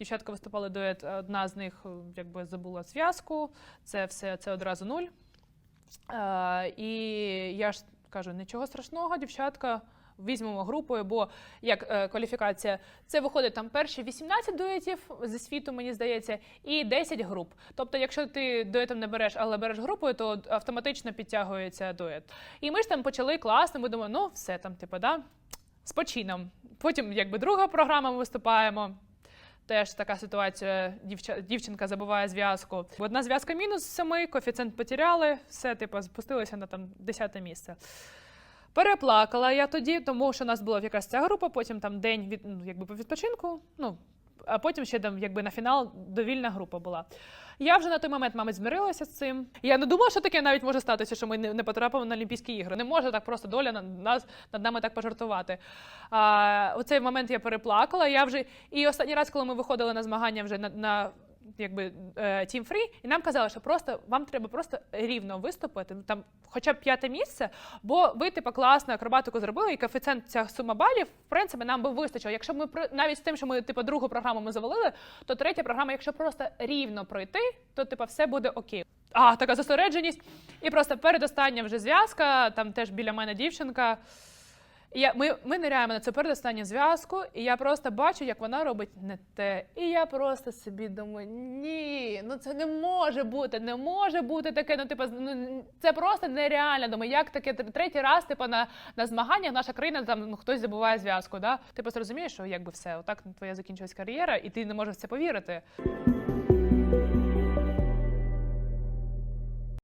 Дівчатка виступали дует, одна з них е, якби забула зв'язку, це все це одразу нуль. Е, і я ж кажу, нічого страшного, дівчатка. Візьмемо групою, бо як е, кваліфікація, це виходить там перші 18 дуетів зі світу, мені здається, і 10 груп. Тобто, якщо ти дуетом не береш, але береш групою, то автоматично підтягується дует. І ми ж там почали класно. Ми думаємо, ну все там, типу, да, з почином. Потім, якби друга програма, ми виступаємо. Теж така ситуація, дівча, дівчинка забуває зв'язку. Одна зв'язка мінус семи, коефіцієнт потеряли, все, типу, спустилися на там 10 місце. Переплакала я тоді, тому що у нас була якраз ця група, потім там день від, ну, якби по відпочинку, ну, а потім ще там, якби на фінал довільна група була. Я вже на той момент, мабуть, змирилася з цим. Я не думала, що таке навіть може статися, що ми не, потрапимо на Олімпійські ігри. Не може так просто доля над нас над нами так пожартувати. А, у цей момент я переплакала. Я вже і останній раз, коли ми виходили на змагання вже на. на Якби Team Free, і нам казали, що просто вам треба просто рівно виступити, ну, там хоча б п'яте місце, бо ви типу, класно акробатику зробили, і коефіцієнт ця сума балів, в принципі, нам би вистачило. Якщо ми навіть з тим, що ми типу, другу програму ми завалили, то третя програма, якщо просто рівно пройти, то типу, все буде окей. А, така зосередженість. І просто передостання вже зв'язка, там теж біля мене дівчинка. Я, ми, ми ниряємо на цю передостанню зв'язку, і я просто бачу, як вона робить не те. І я просто собі думаю: ні, ну це не може бути, не може бути таке. Ну, типу, ну це просто нереально. Думаю, як таке третій раз, типу, на, на змаганнях наша країна там ну, хтось забуває зв'язку. Да? Ти просто розумієш, що якби все, отак твоя закінчилась кар'єра, і ти не можеш в це повірити.